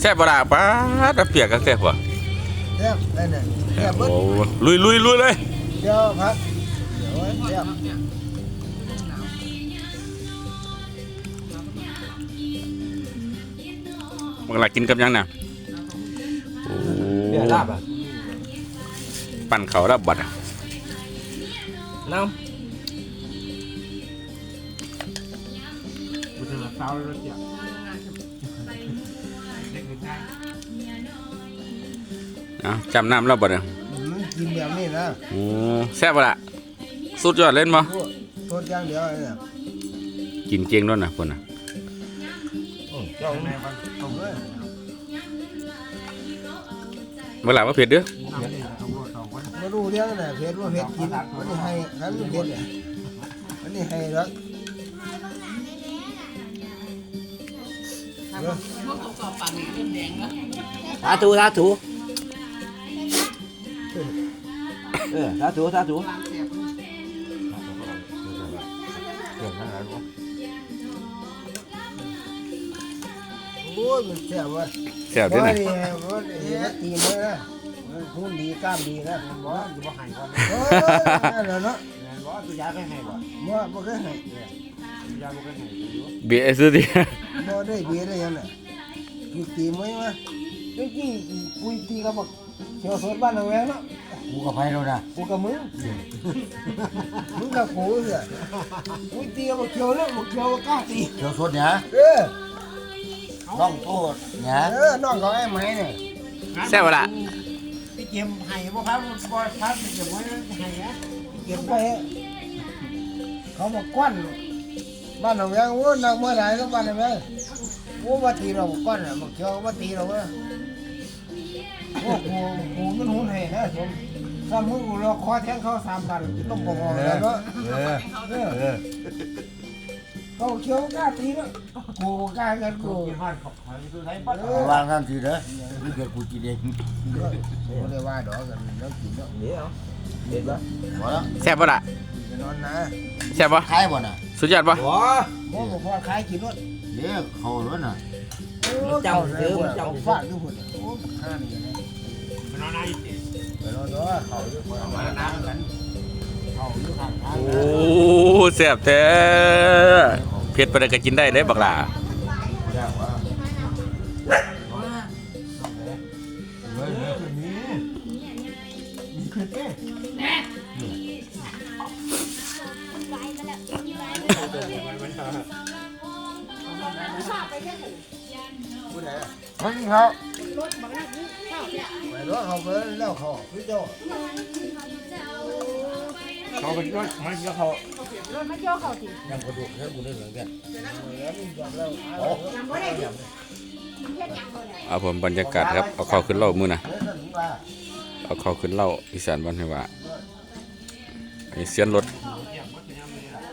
แซ่บบ่ล่ะป้าดเปียกกักแซ่บบ่แซ่บนั่นน่ะแซ่บเบิดโอ้ลุยลุยลุยเลยเดี๋ยวพักเดี๋ยวไว้แซ่บบักหลากินกับหยังน่ะโอ้เดี๋ยวลาบอะปั่นเขาแล้วบัดอะน้ำกูจะมาเต้าแล้วเจีย เอ้าจำน้ำแล้วบัดอะอืมกินแบบนี้นะโอ้แซ่บบ่ล่ะสุดยอดเล่นบ่โทษโทษอย่างเดียวเนี่ยกินเก่งด้วยนะพุ่นน่ะเจ้าแม่มันเอาเลยบ่ล่ะว่าเผ็ดเด้อน้ำนี่เอาสองคนมาดูเรื่องน่ะเผ็ดว่าเผ็ดกินมันนี่ให้ทั้งเผ็ดเนี่ยมันนี่ให้แล้วสาธุสาธุ เออสาธุสาธุโอ้ยมันแซ่บเว่ะแซ่บเด้อว่าน่ะนี่ว่านี่มันตีมือนะมันพุ่นดีกล้ามดีนะบ่อยู่บ่ให้ก่อนโอ้ยนั่นแหละเนาะแม่นบ่ตัวยาก็ให้บ่บ่บ่เคยให้ตัวยาบ่ก็ให้อยู่เบียร์ซื้อดิบ่ได้เบียร์ได้ยังน่ะมีตีมือมาจริงๆคุยตีกับบักเขียวสดบ้านเอาแวงเนาะ กูกับไผแล้วนะกูกับมึงมึงกับกูเสียกูตีกับบักเขียวแล้วบักเขียวก็กล้าตีเดี๋ยวสดเนี่ยเออต้องโทษเนี่ยเออน้องของไอ้ไม้เนี่ยแซ่บบ่ล่ะพี่เกมให้บ่ครับบ่ครับพี่เกมไว้ให้นะเก็บไปเขามาก้อนบ้านเอาแวงโอ้นางเมื่อไหร่ก็บ้านเอาแวงโอ้มาตีเราก้อนอะบักเขียวมาตีเราเว้ยโอ้กูกูมันหุ่นให้นะผม ถ้ามึงกูรอคอแทงเขาสามพันต้องบอกเอาแล้วเนาะเออเออเออเขาเขียวกล้าตีเนาะกูกล้ากันกูกูกินฮอดขอบขอยสุดท้ายปัดวางทันทีเด้อนี่เกิดกูกินเองไม่ได้ว่าดอกกันแล้วกินเนาะเดี๋ยวเด็ดปะบ่แล้วแซ่บบ่ล่ะไปนอนนะแซ่บบ่ขายบ่น่ะสุดยอดบ่หัวโม่บอกว่าขายกินรถเด้อเขารถน่ะเอาฟาดทุกคนโอ้ห้านี่นะไปนอนไห นไปนอนเนาะเขาอยู่คนมาน้ำกันเขาอยู่ข้างทางโอ้แซ่บแท้เผ็ดปานใดก็กินได้เด้บักหลา อยากว่าเฮ้ยเฮ้ยนี่มีคลิปเด้มันเขาไปรถเขาไปแล้วเขาพี่เจ้าเขาเป็นรถมันก็เขายังกระดูกให้กูได้เหมือนกันแล้วมันยแล้เอาผมบรรยากาศครับ เอาข้าวขึ้นเล่ามือนะเอาข้าวขึ้นเล่าอีสานบ้านให้ว่าเสียนรถ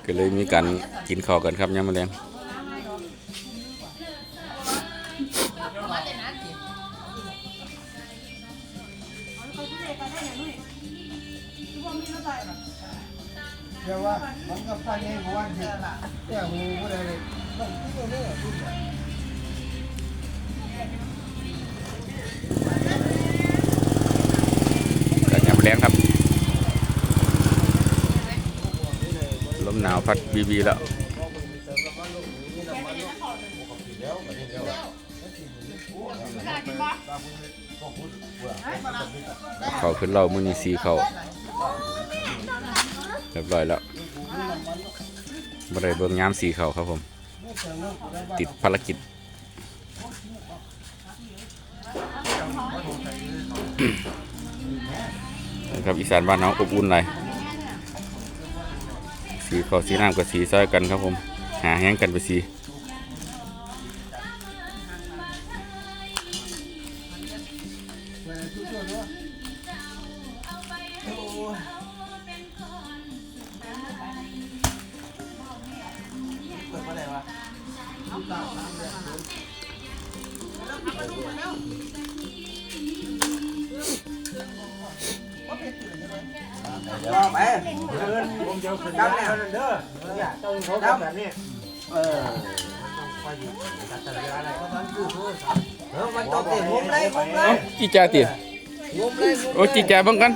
ก็เลยมีการกินข้าวกันครับยามมื้อแลง เรียกว่ามันก็ไปในหัวที่แต่หูก็ได้เลยต้องคิดว่าเนี่ยทุกอย่างก็ยามมื้อแลงครับ ลมหนาวพัดบีบีแล้ว เขาขึ้นเล่ามือนี้สีเขาเรียบร้อยแล้วบ่ได้เบิงยามสีเขาครับผม ติดภารกิจนะครับอีสานบ้านเราอบอุ่นเลยสีขาสีน้ำกับสีซอยกันครับผม หาแห้งกันไปสี ไปผมจะขึ้นจับได้แน่เด้อเนี่ยเจ้าเขาแบบนี้เออมันตบเตะมุมเลยมุมเลยจีจ่าติงุ้มเลยโอ้จีจ่าบิ่งกัน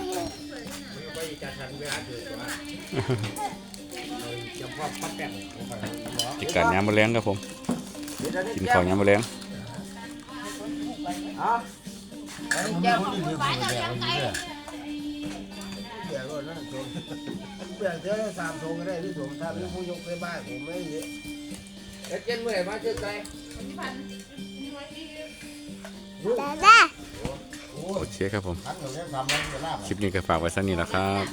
จิการยามมื้อแลงครับผม กินข้าวยามมื้อแลงเอาแก้วเปลี่ยนรถนะชมเปลี่ยนเท่าไรสามทงก็ได้ที่ผมทำให้ผู้ยกไปบ้านผมไม่เยอะเดี๋ยวเจนเมื่อไหร่มาเจอใจโอเคครับผม คลิปนี้ก็ฝากไว้สักนี้แหละครับ